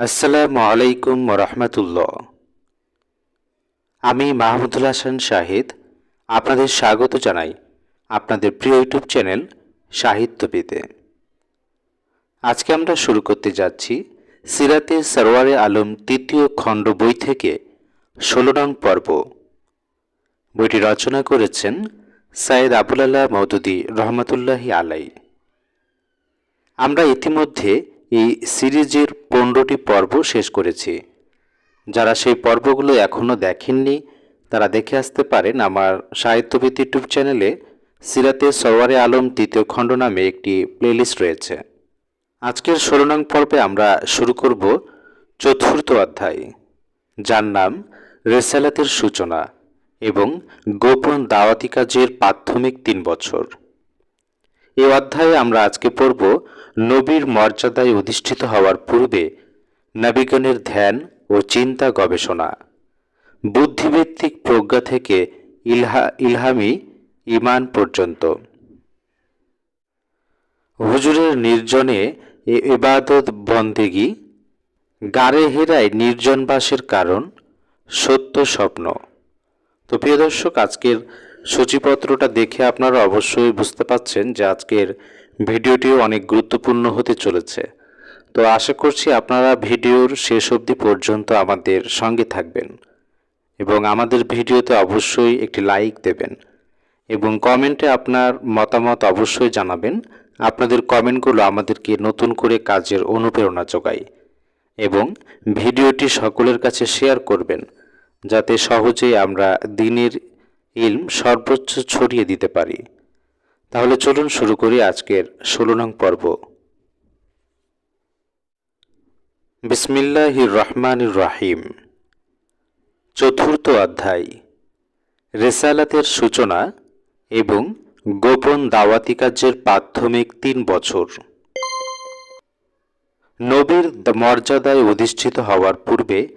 আসসালামু আলাইকুম রহমতুল্লাহ। আমি মাহমুদুল হাসান শাহিদ, আপনাদের স্বাগত জানাই আপনাদের প্রিয় ইউটিউব চ্যানেল সাহিত্যবিদে আজকে আমরা শুরু করতে যাচ্ছি সিরাতে সরওয়ারে আলম তৃতীয় খণ্ড বই থেকে ষোলো নং পর্ব। বইটি রচনা করেছেন সাইদ আবুল আল্লাহ মৌদুদি রহমতুল্লাহি আলাই আমরা ইতিমধ্যে এই সিরিজের পনেরোটি পর্ব শেষ করেছি। যারা সেই পর্বগুলো এখনও দেখেননি, তারা দেখে আসতে পারেন আমার সাহিত্যবিদ ইউটিউব চ্যানেলে সিরাতে সওয়ারে আলম তৃতীয় খণ্ড নামে একটি প্লেলিস্ট রয়েছে। আজকের ষোলো নং পর্বে আমরা শুরু করব চতুর্থ অধ্যায়, যার নাম রেসালাতের সূচনা এবং গোপন দাওয়াতি কাজের প্রাথমিক তিন বছর। এই অধ্যায়ে আমরা আজকে পড়ব নবীর মর্যাদায় অধিষ্ঠিত হওয়ার পূর্বে নবীগণের ধ্যান ও চিন্তা গবেষণা। বুদ্ধিভিত্তিক প্রজ্ঞা থেকে ইলহা, ইলহামি ইমান পর্যন্ত। হুজুরের নির্জনে এ ইবাদত বন্দেগি গাড়ে হেরায় নির্জনবাসের কারণ সত্য স্বপ্ন। তো প্রিয় দর্শক, আজকের সূচিপত্রটা দেখে আপনারা অবশ্যই বুঝতে পাচ্ছেন যে আজকের ভিডিওটিও অনেক গুরুত্বপূর্ণ হতে চলেছে। তো আশা করছি আপনারা ভিডিওর শেষ অবধি পর্যন্ত আমাদের সঙ্গে থাকবেন এবং আমাদের ভিডিওতে অবশ্যই একটি লাইক দেবেন এবং কমেন্টে আপনার মতামত অবশ্যই জানাবেন। আপনাদের কমেন্টগুলো আমাদেরকে নতুন করে কাজের অনুপ্রেরণা যোগায় এবং ভিডিওটি সকলের কাছে শেয়ার করবেন যাতে সহজেই আমরা দিনের ইলম সর্বোচ্চ ছড়িয়ে দিতে পারি। তাহলে চলুন শুরু করি আজকের ষোলো নং পর্ব। বিসমিল্লাহির রহমানির রাহিম। চতুর্থ অধ্যায়। রেসালাতের সূচনা এবং গোপন দাওয়াতি কার্যের প্রাথমিক তিন বছর। নবীর মর্যাদায় অধিষ্ঠিত হওয়ার পূর্বে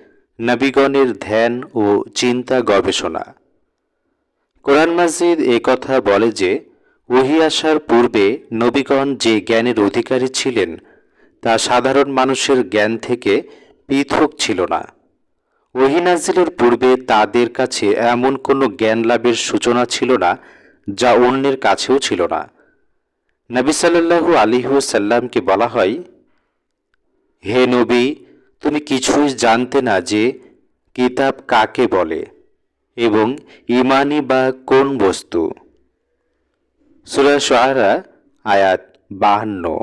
নবীগণের ধ্যান ও চিন্তা গবেষণা। কোরআন মাজিদ কথা বলে যে ওহি আসার পূর্বে নবীগণ যে জ্ঞানের অধিকারী ছিলেন, তা সাধারণ মানুষের জ্ঞান থেকে পৃথক ছিল না। ওহিনাজিলের পূর্বে তাদের কাছে এমন কোনো জ্ঞান লাভের সূচনা ছিল না, যা অন্যের কাছেও ছিল না। নবী সাল্লাহু আলিহাসাল্লামকে বলা হয়, হে নবী, তুমি কিছুই জানতে না যে কিতাব কাকে বলে এবং ইমানি বা কোন বস্তু? সুরা শাহরা আয়াত বাহান্ন।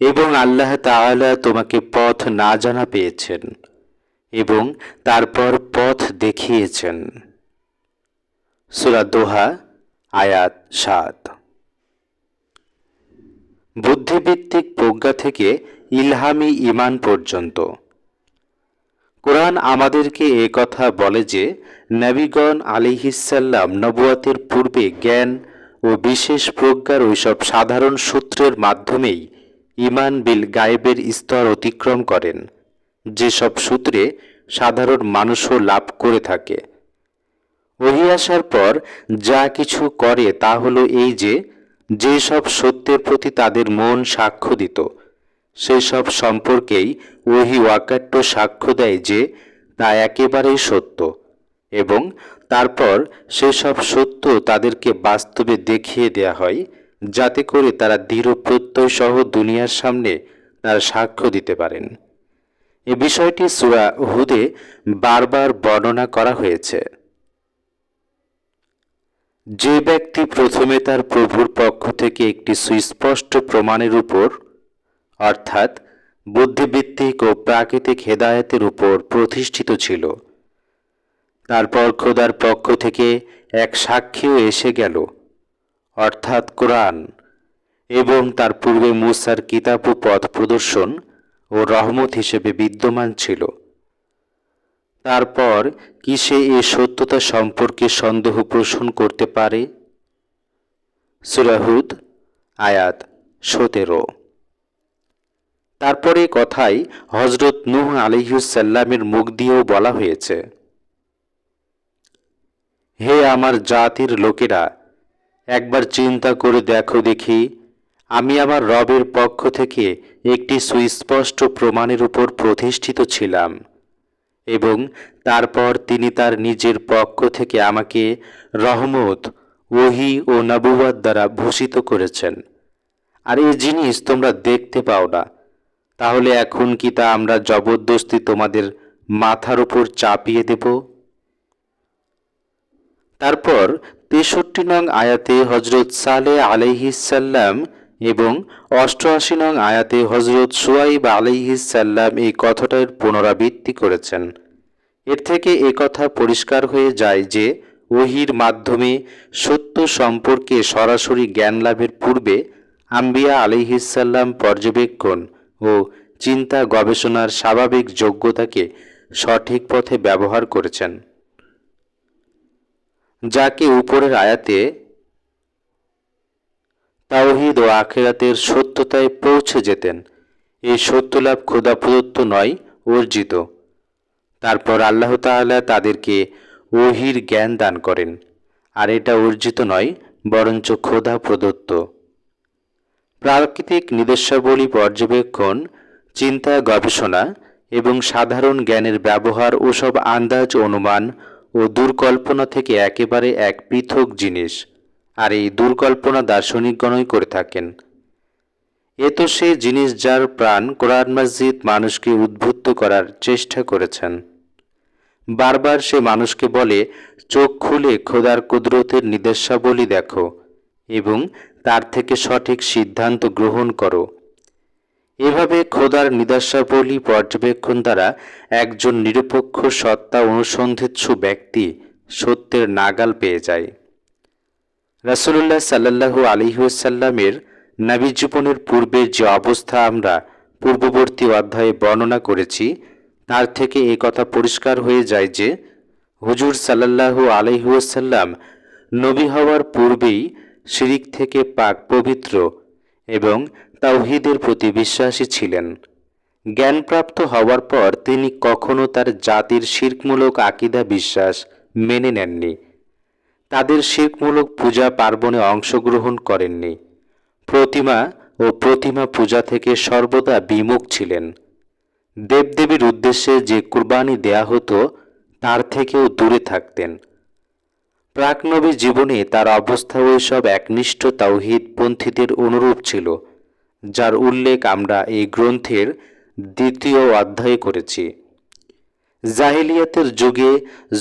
এবং আল্লাহ তাআলা তোমাকে পথ না জানা পেয়েছেন এবং তারপর পথ দেখিয়েছেন। সুরা দোহা আয়াত সাত। বুদ্ধিভিত্তিক প্রজ্ঞা থেকে ইলহামি ইমান পর্যন্ত কোরআন আমাদেরকে এ কথা বলে যে, নবীগণ আলিহিসাল্লাম নবুয়াতের পূর্বে জ্ঞান ও বিশেষ প্রজ্ঞার ওইসব সাধারণ সূত্রের মাধ্যমেই ইমান বিল গায়েবের স্তর অতিক্রম করেন। যেসব সূত্রে সাধারণ মানুষও লাভ করে থাকে। ওহি আসার পর যা কিছু করে তা হলো এই যে, যেসব সত্যের প্রতি তাদের মন সাক্ষ্য দিত সেই সব সম্পর্কেই ওহি ওয়াকাট্য সাক্ষ্য দেয় যে তা একেবারেই সত্য এবং তারপর সেসব সত্য তাদেরকে বাস্তবে দেখিয়ে দেয়া হয়, যাতে করে তারা দৃঢ় প্রত্যয় সহ দুনিয়ার সামনে তার সাক্ষ্য দিতে পারেন। এ বিষয়টি সুরা হুদে বারবার বর্ণনা করা হয়েছে। যে ব্যক্তি প্রথমে তার প্রভুর পক্ষ থেকে একটি সুস্পষ্ট প্রমাণের উপর অর্থাৎ বুদ্ধিভিত্তিক ও প্রাকৃতিক হেদায়তের উপর প্রতিষ্ঠিত ছিল। তারপর খোদার পক্ষ থেকে এক সাক্ষীও এসে গেল, অর্থাৎ কোরআন, এবং তার পূর্বে মুসার কিতাব ও পথ প্রদর্শন ও রহমত হিসেবে বিদ্যমান ছিল। তারপর কি সে এ সত্যতা সম্পর্কে সন্দেহ পোষণ করতে পারে? সুরাহুদ আয়াত সতেরো। তারপরে কথাই হজরত নূহ আলিহুসাল্লামের মুখ দিয়েও বলা হয়েছে। হে আমার জাতির লোকেরা, একবার চিন্তা করে দেখো দেখি, আমি আমার রবের পক্ষ থেকে একটি সুস্পষ্ট প্রমাণের উপর প্রতিষ্ঠিত ছিলাম এবং তারপর তিনি তার নিজের পক্ষ থেকে আমাকে রহমত, ওহি ও নবুয়াদ দ্বারা ভূষিত করেছেন। আর এই জিনিস তোমরা দেখতে পাও না। তাহলে এখন কি তা আমরা জবরদস্তি তোমাদের মাথার উপর চাপিয়ে দেব? তারপর তেষট্টি নং আয়াতে হজরত সালে আলাইহিসাল্লাম এবং অষ্টআশি নং আয়াতে হজরত সুয়াইব আলাইহিসাল্লাম এই কথাটার পুনরাবৃত্তি করেছেন। এর থেকে কথা পরিষ্কার হয়ে যায় যে, ওহির মাধ্যমে সত্য সম্পর্কে সরাসরি জ্ঞান লাভের পূর্বে আম্বিয়া আলিহিসাল্লাম পর্যবেক্ষণ ও চিন্তা গবেষণার স্বাভাবিক যোগ্যতাকে সঠিক পথে ব্যবহার করেছেন। যাকে উপরের আয়াতে তাওহিদ ও আখেরাতের সত্যতায় পৌঁছে যেতেন। এই সত্যলাভ ক্ষুদা প্রদত্ত নয়, অর্জিত। তারপর আল্লাহ তাআলা তাদেরকে ওহির জ্ঞান দান করেন। আর এটা অর্জিত নয়, বরঞ্চ ক্ষুধা প্রদত্ত। প্রাকৃতিক নির্দেশাবলী পর্যবেক্ষণ, চিন্তা গবেষণা এবং সাধারণ জ্ঞানের ব্যবহার ওসব আন্দাজ অনুমান ও দুর্কল্পনা থেকে একেবারে এক পৃথক জিনিস, আর এই দুর্কল্পনা দার্শনিকগণই করে থাকেন। এ তো সে জিনিস যার প্রাণ কোরআন মসজিদ মানুষকে উদ্বুদ্ধ করার চেষ্টা করেছেন। বারবার সে মানুষকে বলে, চোখ খুলে খোদার কুদরতের নির্দেশাবলী দেখো এবং তার থেকে সঠিক সিদ্ধান্ত গ্রহণ করো। এভাবে খোদার নির্দেশাবলী পর্যবেক্ষণ দ্বারা একজন নিরপেক্ষ সত্তা অনুসন্ধিৎসু ব্যক্তি সত্যের নাগাল পেয়ে যায়। রাসুলুল্লাহ সাল্লাহু আলিহাসাল্লামের নাবী জীবনের পূর্বের যে অবস্থা আমরা পূর্ববর্তী অধ্যায়ে বর্ণনা করেছি, তার থেকে এ কথা পরিষ্কার হয়ে যায় যে, হুজুর সাল্লাহু আলহিউসাল্লাম নবী হওয়ার পূর্বেই শিরিক থেকে পাক পবিত্র এবং তাওহিদের প্রতি বিশ্বাসী ছিলেন। জ্ঞানপ্রাপ্ত হওয়ার পর তিনি কখনো তার জাতির শির্কমূলক আকিদা বিশ্বাস মেনে নেননি। তাদের শির্কমূলক পূজা পার্বণে অংশগ্রহণ করেননি। প্রতিমা ও প্রতিমা পূজা থেকে সর্বদা বিমুখ ছিলেন। দেবদেবীর উদ্দেশ্যে যে কুরবানি দেয়া হতো, তার থেকেও দূরে থাকতেন। প্রাকনবী জীবনে তার অবস্থা ওইসব একনিষ্ঠ তাওহিদ পন্থীদের অনুরূপ ছিল, যার উল্লেখ আমরা এই গ্রন্থের দ্বিতীয় অধ্যায়ে করেছি। জাহিলিয়াতের যুগে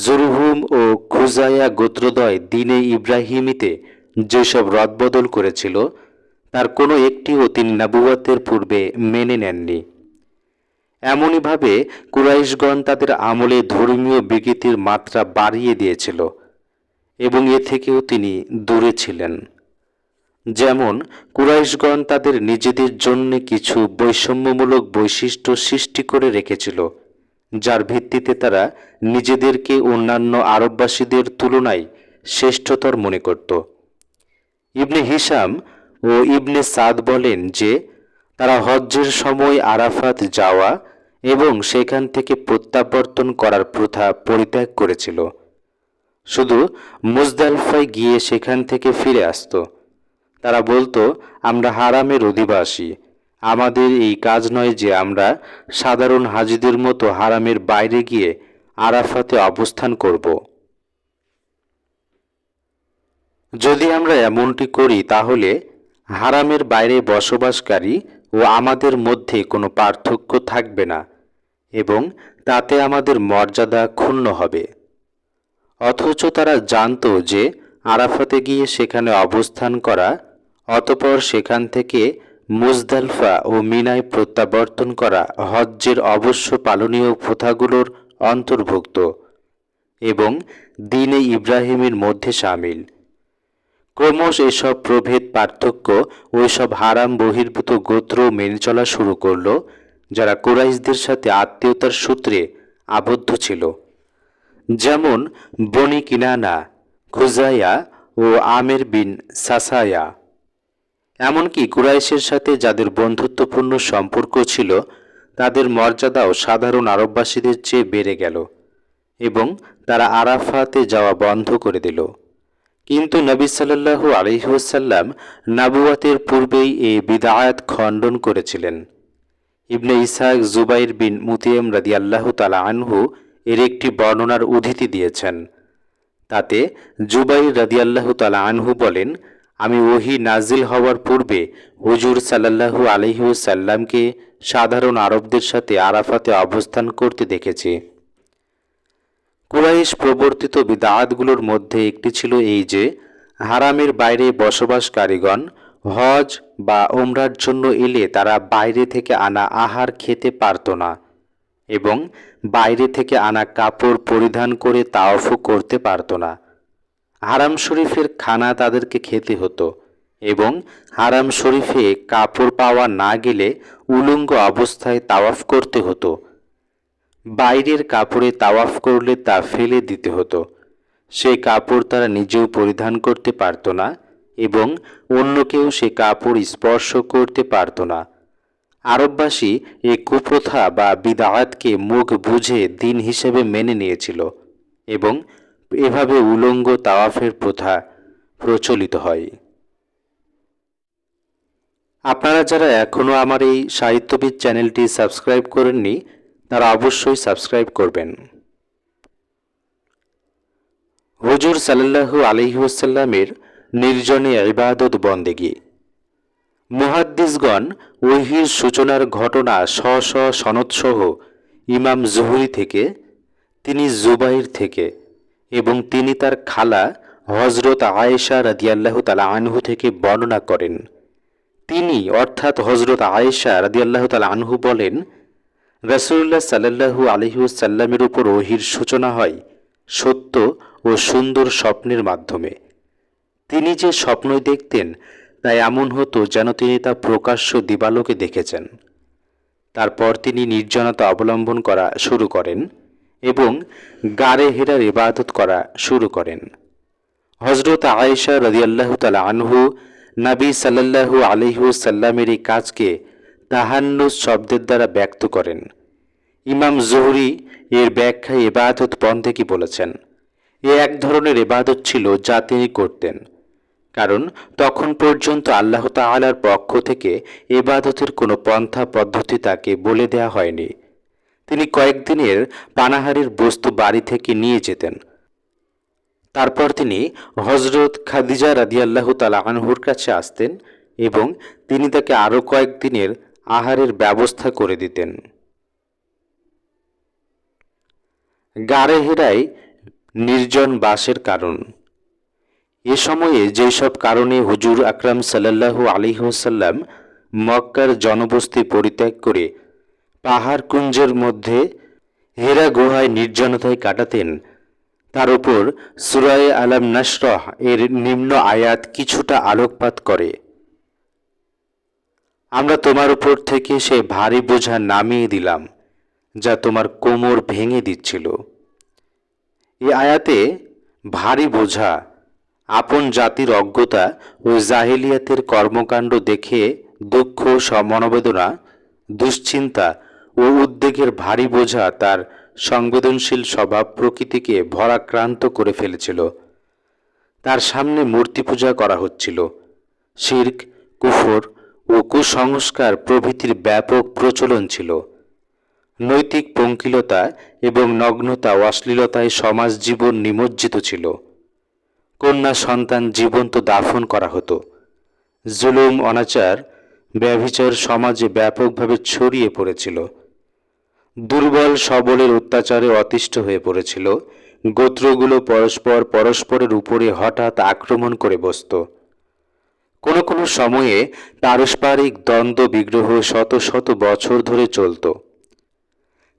জরুহুম ও খুজায়া গোত্রদয় দিনে ইব্রাহিমিতে যেসব রদবদল করেছিল, তার কোনো একটিও তিনি নাবুয়াতের পূর্বে মেনে নেননি। এমনইভাবে কুরাইশগণ তাদের আমলে ধর্মীয় বিকৃতির মাত্রা বাড়িয়ে দিয়েছিল। এবং এ থেকেও তিনি দূরে ছিলেন। যেমন, কুরাইশগণ তাদের নিজেদের জন্য কিছু বৈষম্যমূলক বৈশিষ্ট্য সৃষ্টি করে রেখেছিল, যার ভিত্তিতে তারা নিজেদেরকে অন্যান্য আরববাসীদের তুলনায় শ্রেষ্ঠতর মনে করত। ইবনে হিসাম ও ইবনে সাদ বলেন যে, তারা হজ্জের সময় আরাফাত যাওয়া এবং সেখান থেকে প্রত্যাবর্তন করার প্রথা পরিত্যাগ করেছিল। শুধু মুজদালফায় গিয়ে সেখান থেকে ফিরে আসত। তারা বলতো, আমরা হারামের অধিবাসী। আমাদের এই কাজ নয় যে আমরা সাধারণ হাজিদের মতো হারামের বাইরে গিয়ে আরাফাতে অবস্থান করব। যদি আমরা এমনটি করি, তাহলে হারামের বাইরে বসবাসকারী ও আমাদের মধ্যে কোনো পার্থক্য থাকবে না এবং তাতে আমাদের মর্যাদা ক্ষুণ্ণ হবে। অথচ তারা জানত যে আরাফাতে গিয়ে সেখানে অবস্থান করা, অতপর সেখান থেকে মুজদালফা ও মিনায় প্রত্যাবর্তন করা হজ্জের অবশ্য পালনীয় প্রথাগুলোর অন্তর্ভুক্ত এবং দিনে ইব্রাহিমের মধ্যে সামিল। ক্রমশ এসব প্রভেদ, পার্থক্য, ওইসব হারাম বহির্ভূত গোত্র মেনে চলা শুরু করল, যারা কুরাইশদের সাথে আত্মীয়তার সূত্রে আবদ্ধ ছিল। যেমন বনি কিনানা, খুজাইয়া ও আমের বিন সাসায়া। এমনকি কুরাইশের সাথে যাদের বন্ধুত্বপূর্ণ সম্পর্ক ছিল, তাদের মর্যাদাও সাধারণ আরববাসীদের চেয়ে বেড়ে গেল এবং তারা আরাফাতে যাওয়া বন্ধ করে দিল। কিন্তু নবী সাল্লাল্লাহু আলহিহাসাল্লাম নাবুয়াতের পূর্বেই এই বিদায়াত খণ্ডন করেছিলেন। ইবনে ইসাক, জুবাইর বিন মুতিয়াম রাদি আল্লাহ তালা আনহু এর একটি বর্ণনার উদ্ধৃতি দিয়েছেন। তাতে জুবাই রাদি আল্লাহ তালা আনহু বলেন, আমি ওহি নাজিল হওয়ার পূর্বে হুজুর সাল্লাল্লাহু আলহিউসাল্লামকে সাধারণ আরবদের সাথে আরাফাতে অবস্থান করতে দেখেছি। কুরাইশ প্রবর্তিত বিদাতগুলোর মধ্যে একটি ছিল এই যে, হারামের বাইরে বসবাসকারীগণ হজ বা ওমরার জন্য এলে তারা বাইরে থেকে আনা আহার খেতে পারত না। এবং বাইরে থেকে আনা কাপড় পরিধান করে তাওফও করতে পারত না। হারাম শরীফের খানা তাদেরকে খেতে হতো এবং হারাম শরীফে কাপড় পাওয়া না গেলে উলঙ্গ অবস্থায় তাওয়াফ করতে হতো। বাইরের কাপড়ে তাওয়াফ করলে তা ফেলে দিতে হতো। সেই কাপড় তারা নিজেও পরিধান করতে পারত না এবং অন্য কেউ সে কাপড় স্পর্শ করতে পারত না। আরববাসী এই কুপ্রথা বা বিদায়াতকে মুখ বুঝে দিন হিসেবে মেনে নিয়েছিল এবং এভাবে উলঙ্গ তাওয়াফের প্রথা প্রচলিত হয়। আপনারা যারা এখনও আমার এই সাহিত্যবিদ চ্যানেলটি সাবস্ক্রাইব করেননি, তারা অবশ্যই সাবস্ক্রাইব করবেন। হুজুর সাল্লাল্লাহু আলহিউসাল্লামের নির্জনে ইবাদত বন্দেগী। মুহাদ্দিসগণ ওহির সূচনার ঘটনা স্ব স্ব সনদসহ ইমাম জহুরি থেকে, তিনি জুবাইর থেকে এবং তিনি তার খালা হজরত আয়েশা রাদিয়াল্লাহ তালা আনহু থেকে বর্ণনা করেন। তিনি অর্থাৎ হজরত আয়েশা রাদিয়াল্লাহ তালা আনহু বলেন রসুল্লাহ সাল্লাহু আলহিউসাল্লামের উপর ওহির সূচনা হয় সত্য ও সুন্দর স্বপ্নের মাধ্যমে। তিনি যে স্বপ্নই দেখতেন তা এমন হতো যেন তিনি তা প্রকাশ্য দিবালোকে দেখেছেন। তারপর তিনি নির্জনতা অবলম্বন করা শুরু করেন এবং গাড়ে হেরার ইবাদত করা শুরু করেন। হজরত আয়েশা রদিয়াল্লাহ তালা আনহু নাবী সাল্লাল্লাহু আলহু সাল্লামের এই কাজকে তাহান্নুস শব্দের দ্বারা ব্যক্ত করেন। ইমাম জহুরি এর ব্যাখ্যায় এবাদত বন্ধে বলেছেন? এ এক ধরনের এবাদত ছিল যা তিনি করতেন। কারণ তখন পর্যন্ত আল্লাহ তাআলার পক্ষ থেকে এবাদতের কোনো পন্থা পদ্ধতি তাকে বলে দেয়া হয়নি। তিনি কয়েকদিনের পানাহারের বস্তু বাড়ি থেকে নিয়ে যেতেন। তারপর তিনি হজরত খাদিজা রাদিয়াল্লাহ তালা আনহুর কাছে আসতেন এবং তিনি তাকে আরও কয়েকদিনের আহারের ব্যবস্থা করে দিতেন। গাড়ে হেরায় নির্জন বাসের কারণ। এ সময়ে যেসব কারণে হুজুর আকরাম সাল্লাহু আলিহাসাল্লাম মক্কার জনবস্তি পরিত্যাগ করে পাহাড় কুঞ্জের মধ্যে হেরা গুহায় নির্জনতায় কাটাতেন, তার উপর সুরায় আলাম নাসরহ এর নিম্ন আয়াত কিছুটা আলোকপাত করে। আমরা তোমার উপর থেকে সে ভারী বোঝা নামিয়ে দিলাম, যা তোমার কোমর ভেঙে দিচ্ছিল। এ আয়াতে ভারী বোঝা আপন জাতির অজ্ঞতা ও জাহিলিয়াতের কর্মকাণ্ড দেখে দুঃখ সমনবেদনা দুশ্চিন্তা ও উদ্বেগের ভারী বোঝা তার সংবেদনশীল স্বভাব প্রকৃতিকে ভরাক্রান্ত করে ফেলেছিল। তার সামনে মূর্তি পূজা করা হচ্ছিল। শির্ক, কুফর ও কুসংস্কার প্রভৃতির ব্যাপক প্রচলন ছিল। নৈতিক পঙ্কিলতা এবং নগ্নতা অশ্লীলতায় সমাজ জীবন নিমজ্জিত ছিল। কন্যা সন্তান জীবন্ত দাফন করা হতো। জুলুম, অনাচার, ব্যভিচার সমাজে ব্যাপকভাবে ছড়িয়ে পড়েছিল। দুর্বল, সবলের অত্যাচারে অতিষ্ঠ হয়ে পড়েছিল। গোত্রগুলো পরস্পর পরস্পরের উপরে হঠাৎ আক্রমণ করে বসত। কোনো কোনো সময়ে পারস্পরিক দ্বন্দ্ব, বিগ্রহ শত শত বছর ধরে চলত।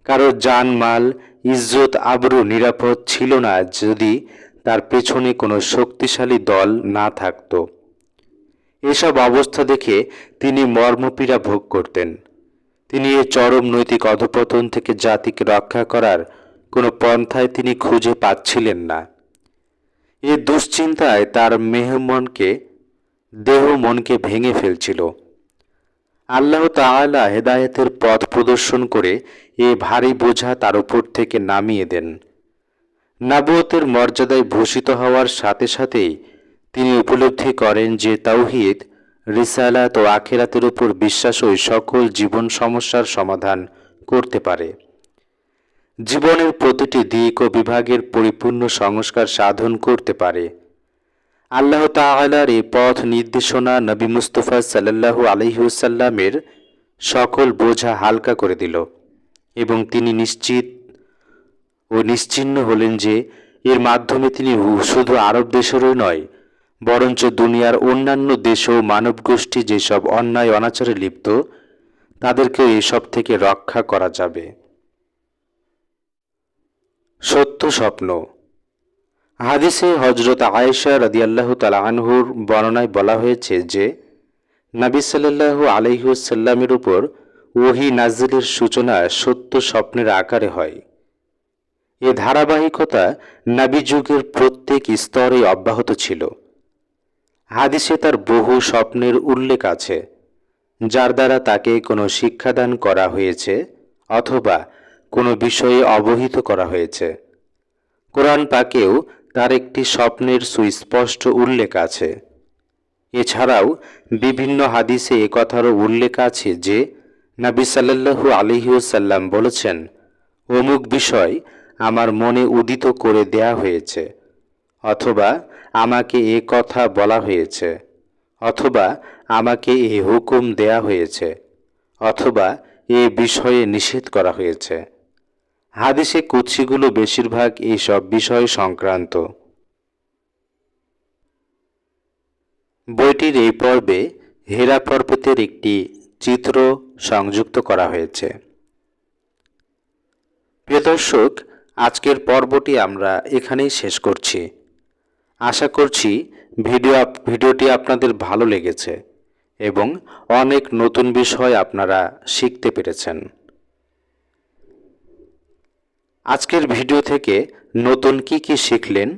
কারও জানমাল, ইজ্জত, আবরু, নিরাপদ ছিল না যদি তার পেছনে কোনো শক্তিশালী দল না থাকত। এসব অবস্থা দেখে তিনি মর্মপীড়া ভোগ করতেন। তিনি এ চরম নৈতিক অধপতন থেকে জাতিকে রক্ষা করার কোনো পন্থায় তিনি খুঁজে পাচ্ছিলেন না। এ দুশ্চিন্তায় তার মেহমনকে দেহ মনকে ভেঙে ফেলছিল। আল্লাহ তাআলা হেদায়েতের পথ প্রদর্শন করে এ ভারী বোঝা তার উপর থেকে নামিয়ে দেন। নাবুয়তের মর্যাদায় ভূষিত হওয়ার সাথে সাথেই তিনি উপলব্ধি করেন যে তাওহিদ, রিসালাত ও আখেরাতের উপর বিশ্বাসই সকল জীবন সমস্যার সমাধান করতে পারে। জীবনের প্রতিটি দিক ও বিভাগের পরিপূর্ণ সংস্কার সাধন করতে পারে। আল্লাহ তাআলার এই পথ নির্দেশনা নবী মুস্তফা সাল্লাল্লাহু আলহিউসাল্লামের সকল বোঝা হালকা করে দিল এবং তিনি নিশ্চিত ও নিশ্চিহ্ন হলেন যে এর মাধ্যমে তিনি শুধু আরব দেশেরই নয়, বরঞ্চ দুনিয়ার অন্যান্য দেশেও মানব গোষ্ঠী যেসব অন্যায় অনাচারে লিপ্ত, তাদেরকে এসব থেকে রক্ষা করা যাবে। সত্য স্বপ্ন। হাদিসে হজরত আয়েশা রদিয়াল্লাহ তালা আনহুর বর্ণনায় বলা হয়েছে যে, নবী সাল্লাল্লাহু আলহিউসাল্লামের উপর ওহি নাজিলের সূচনা সত্য স্বপ্নের আকারে হয়। এ ধারাবাহিকতা নাবি যুগের প্রত্যেক স্তরে অব্যাহত ছিল। হাদিসে তার বহু স্বপ্নের উল্লেখ আছে, যার দ্বারা তাকে কোনো শিক্ষাদান করা হয়েছে অথবা কোনো বিষয়ে অবহিত করা হয়েছে। কোরআন পাকেও তার একটি স্বপ্নের সুস্পষ্ট উল্লেখ আছে। এছাড়াও বিভিন্ন হাদিসে একথারও উল্লেখ আছে যে, নাবি সাল্লাল্লাহু আলহিউসাল্লাম বলেছেন, অমুক বিষয় আমার মনে উদিত করে দেয়া হয়েছে, অথবা আমাকে এ কথা বলা হয়েছে, অথবা আমাকে এ হুকুম দেয়া হয়েছে, অথবা এ বিষয়ে নিষেধ করা হয়েছে। হাদিসে কুৎসিগুলো বেশিরভাগ এই সব বিষয় সংক্রান্ত। বইটির এই পর্বে হেরা পর্বতের একটি চিত্র সংযুক্ত করা হয়েছে। প্রিয় দর্শক আজকের পর্বটি আমরা এখানেই শেষ করছি। আশা করছি ভিডিও ভিডিওটি আপনাদের ভালো লেগেছে এবং অনেক নতুন বিষয় আপনারা শিখতে পেরেছেন। আজকের ভিডিও থেকে নতুন কি কি শিখলেন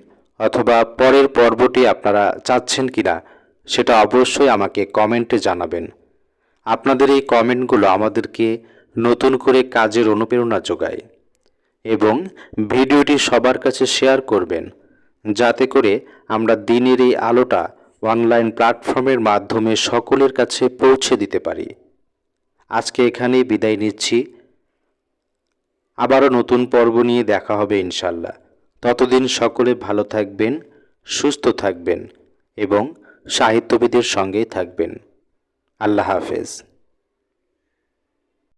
অথবা পরের পর্বটি আপনারা চাচ্ছেন কিনা সেটা অবশ্যই আমাকে কমেন্টে জানাবেন। আপনাদের এই কমেন্টগুলো আমাদেরকে নতুন করে কাজের অনুপ্রেরণা যোগায়। এবং ভিডিওটি সবার কাছে শেয়ার করবেন। যাতে করে আমরা দিনের এই আলোটা অনলাইন প্ল্যাটফর্মের মাধ্যমে সকলের কাছে পৌঁছে দিতে পারি। আজকে এখানেই বিদায় নিচ্ছি। আবারও নতুন পর্ব নিয়ে দেখা হবে ইনশাল্লাহ ততদিন সকলে ভালো থাকবেন, সুস্থ থাকবেন এবং সাহিত্যবিদের সঙ্গেই থাকবেন। আল্লাহ হাফেজ।